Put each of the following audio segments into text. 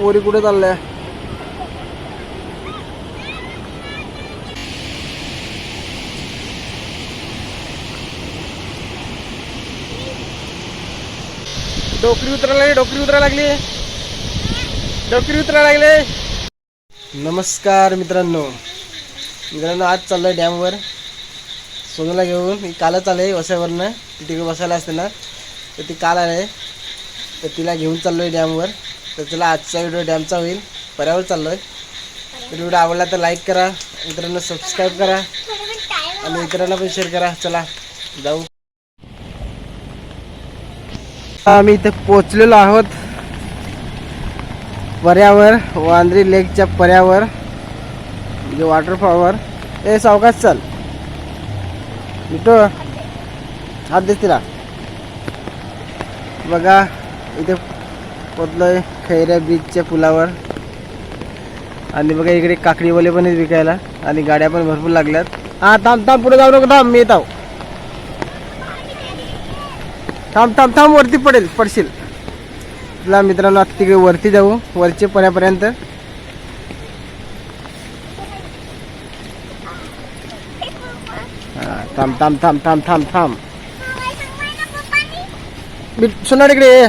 पोरी कुठे चालल्या? डोकरी उतरायला लागली डोकरी उतरायला लागली. डोकरी उतरायला लागले. नमस्कार मित्रांनो. मित्रांनो आज चाललोय डॅमवर. सोनूला घेऊन. मी कालच आले वसावरनं ती तिकडे बसायला असते ना. तर ती काल आले. तर तिला घेऊन चाललोय डॅमवर. तर चला आजचा व्हिडिओ डॅमचा होईल. पर्यावर चाललोय. आहे व्हिडिओ आवडला तर लाईक करा. मित्रांना सबस्क्राईब करा. आणि इतरांना पण शेअर करा. चला जाऊ. आम्ही इथे पोचलेलो आहोत. पर्यावर वांद्री लेकच्या पर्यावर. म्हणजे वॉटरफॉलवर ए सावकाश चाल. मिठो हात देस तिला. बघा इथे पोचलोय खैऱ्या बीचच्या पुलावर. आणि बघा इकडे काकडीवाले पण आहेत विकायला. आणि गाड्या पण भरपूर लागल्यात. हा थांब थांब पुढे जाऊ नको थांब मी येत. आहो थांब थांब थांब वरती पडेल पडशील. तुला मित्रांनो आता तिकडे वरती जाऊ. वरचे पर्यापर्यंत. हा, थांब थांब थांब थांब थांब थांब. मी सोनार इकडे ये.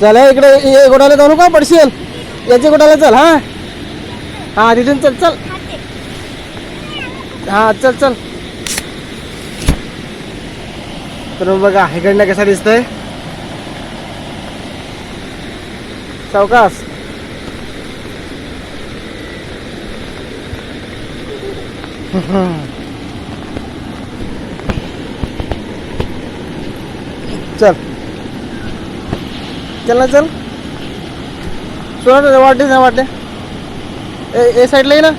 चला इकडे ये गोडाला जाऊ नका पडशील. याच्या गोडाला चल हा. हा तिथून चल चल. हा चल चल. तर बघा इकडनं कसा दिसतंय. सावकाश चल. चल ना चल. सोड वाटे ना वाटे. ए ए साईडला ये ना.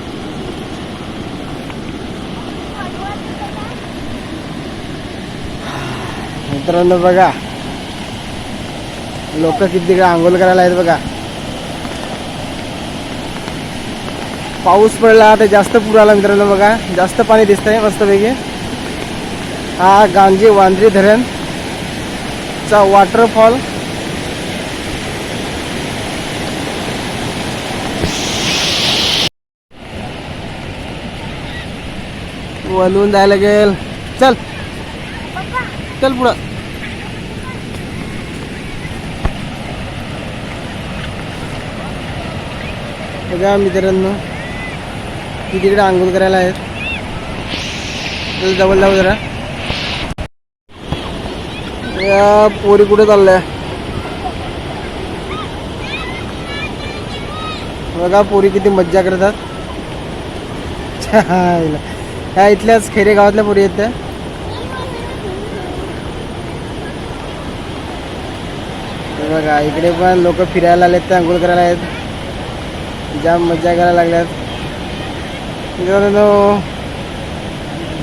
मित्रांनो बघा लोक किती आंघोळ करायला आहेत बघा. पाऊस पडला तर जास्त पूर आला मित्रांनो बघा. जास्त पाणी दिसतंय मस्तपैकी. हा गांजी वांद्री धरण चा वॉटरफॉल वलून जायला लागेल. चल. चल पुढं. बघा मित्रांनो ती तिकडे आंघोळ करायला आहेत. चल जवळ जाऊ जरा. या पोरी कुठे चालल्या? बघा पोरी किती मज्जा करतात. ह्या इथल्याच खेरे गावातल्या पोरी आहेत त्या. बघा इकडे पण लोक फिरायला आलेत ते आंघोळ करायला आहेत जाम मज्जा करायला लागल्यात.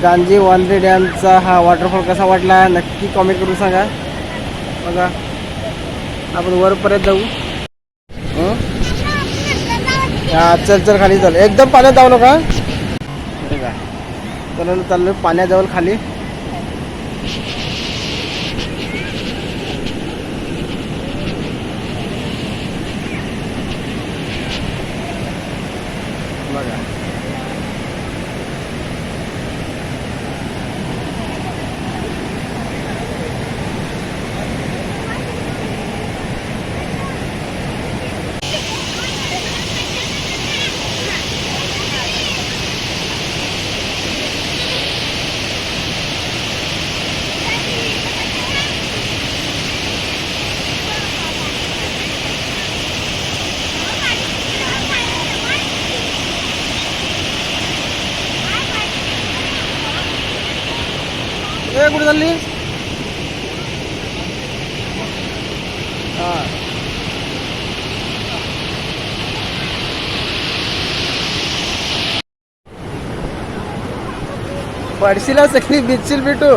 गांजी वांद्रे डॅमचा हा वॉटरफॉल कसा वाटला नक्की कॉमेंट करून सांगा. बघा आपण वरपर्यंत जाऊ. हा? चल चल खाली चल. एकदम पाण्यात जाऊ नका. बघा चला चाललो पाण्याजवळ खाली. बघा. ಗುಡದಲ್ಲಿ ಹಾಂ ಪಡಿಸಿಲ್ಲ ಸಖಿ ಬಿಚ್ಚಿಲ್ ಬಿಟ್ಟು.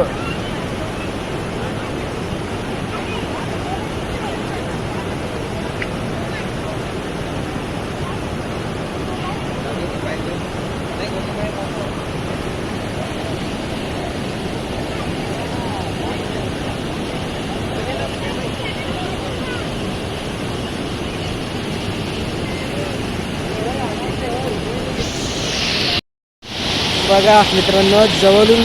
बघा मित्रांनो जवळून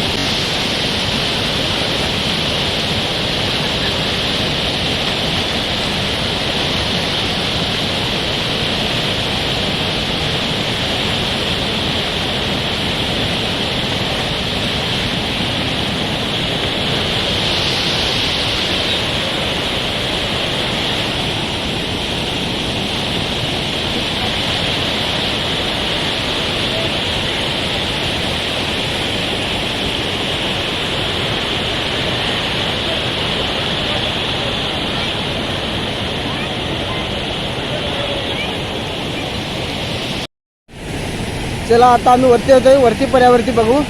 चला आता आम्ही वरती होतोय वरती पर्यावरती बघू.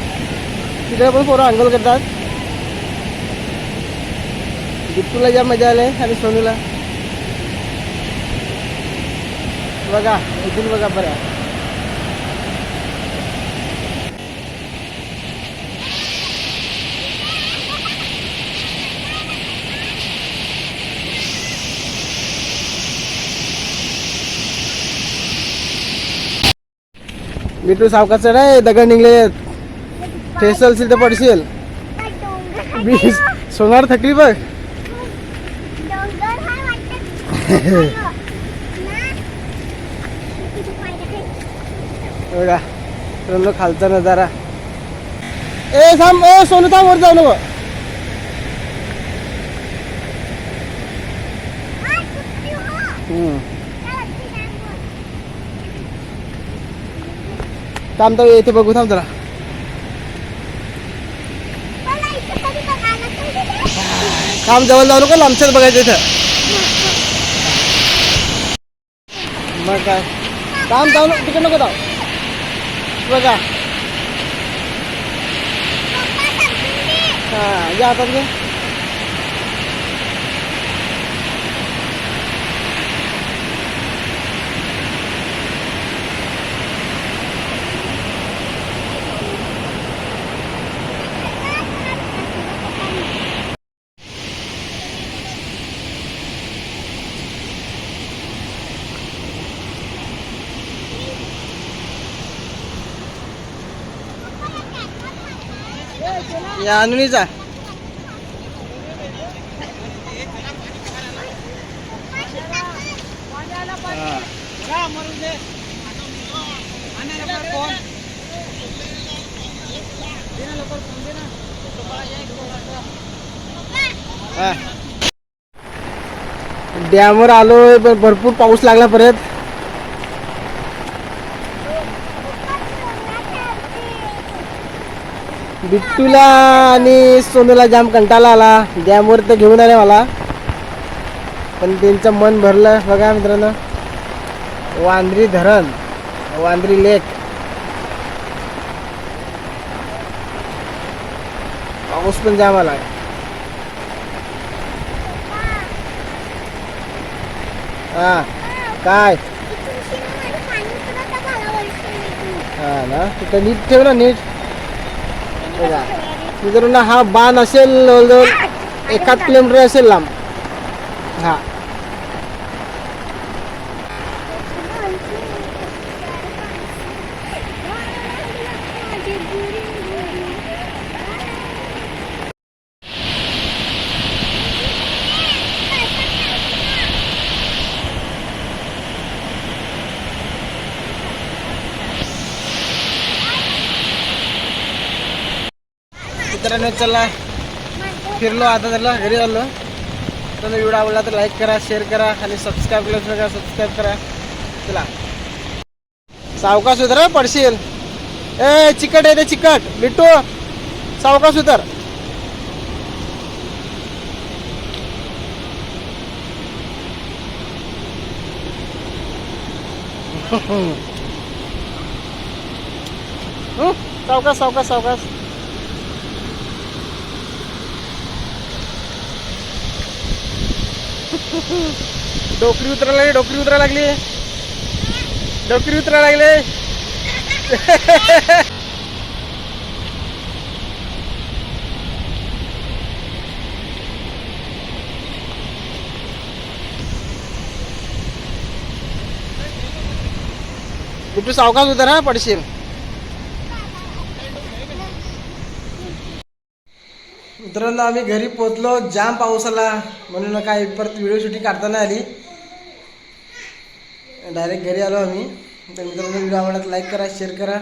तिकडे पण पोरं अंघोळ करतात. बिट्टूला ज्या मजा आले आणि सोनूला. बघा इथून बघा बरं. बिटू सावकाच रे दगड निघले ठेसल असेल तर पडशील. बीस सोनार थकली बघ. बघा खालचा नजारा. ए थांब ए सोनू थांब वर जाऊ नको. हम्म. थांबता येथे बघू थांब जरा. काम जवळ जाऊ नको लांबच्याच बघायचं इथं. मग काय? काम जाऊ नको तिकडे नको जाऊ. बघा हा या आता या अनुनीचा. डॅमवर आलोय पण भरपूर पाऊस लागला परत. बिट्टूला आणि सोनूला जाम कंटाळा आला. डॅमवर तर घेऊन आले मला. पण त्यांचं मन भरलं बघा मित्रांनो. वांद्री धरण वांद्री लेक. पाऊस पण जाम आला हा काय? हा ना तिथं नीट ठेव ना नीट. बघा. मित्रांनो हा बाण असेल जवळजवळ एकाच किलोमीटर असेल लांब. हा. मित्रांनो चला. फिरलो आता त्याला घरी आलो. तर व्हिडिओ आवडला तर लाईक करा शेअर करा आणि सबस्क्राईब केलं नसेल सबस्क्राईब करा. चला. सावकाश उतर पडशील. ए चिकट आहे ते चिकट. बिट्टू सावकाश उतर. सावका सावकाश सावकाश सावकाश. डोकरी उतरायला लागली डोकरी उतरायला लागली. डोकरी उतरायला लागले. बिट्टू सावकाश उतर हा पडशील. मित्रांनो आम्ही घरी पोचलो जाम पाऊस आला. म्हणून काय परत व्हिडिओ शूटिंग काढता नाही आली. डायरेक्ट घरी आलो आम्ही. तर मित्रांनो व्हिडिओ आवडला लाईक करा शेअर करा.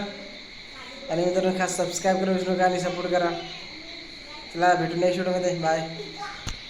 आणि मित्रांनो खास सबस्क्राईब करा विसरू नका आणि सपोर्ट करा. चला भेटू या शूटमध्ये बाय